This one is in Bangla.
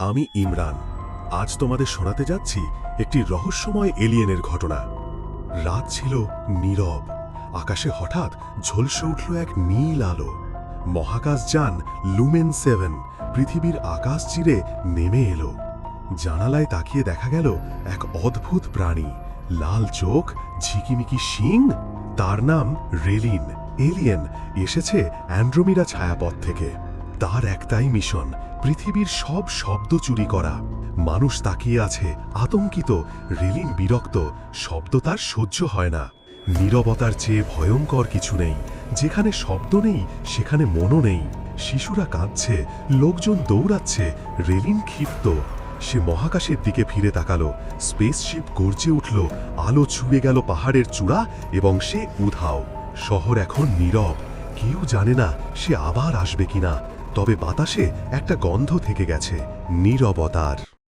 আমি ইমরান। আজ তোমাদের শোনাতে যাচ্ছি একটি রহস্যময় এলিয়েনের ঘটনা। রাত ছিল নীরব। আকাশে হঠাৎ ঝলসে উঠল এক নীল আলো। মহাকাশ যান লুমেন সেভেন, পৃথিবীর আকাশ চিরে নেমে এলো। জানালায় তাকিয়ে দেখা গেল এক অদ্ভুত প্রাণী। লাল চোখ, ঝিকিমিকি শিং, তার নাম রেলিন। এলিয়েন এসেছে অ্যান্ড্রোমিরা ছায়াপথ থেকে। তার একটাই মিশন, পৃথিবীর সব শব্দ চুরি করা। মানুষ তাকিয়ে আছে, আতঙ্কিত, রেলিন বিরক্ত, শব্দ তার সহ্য হয় না। নীরবতার চেয়ে ভয়ঙ্কর কিছু নেই, যেখানে শব্দ নেই, সেখানে মনও নেই। শিশুরা কাঁদছে, লোকজন দৌড়াচ্ছে, রেলিন ক্ষিপ্ত। সে মহাকাশের দিকে ফিরে তাকালো স্পেসশিপ গর্জে উঠল, আলো ছুঁয়ে গেল পাহাড়ের চূড়া এবং সে উধাও। শহর এখন নীরব, কেউ জানে না সে আবার আসবে কিনা। তবে বাতাসে একটা গন্ধ থেকে গেছে নীরবতার।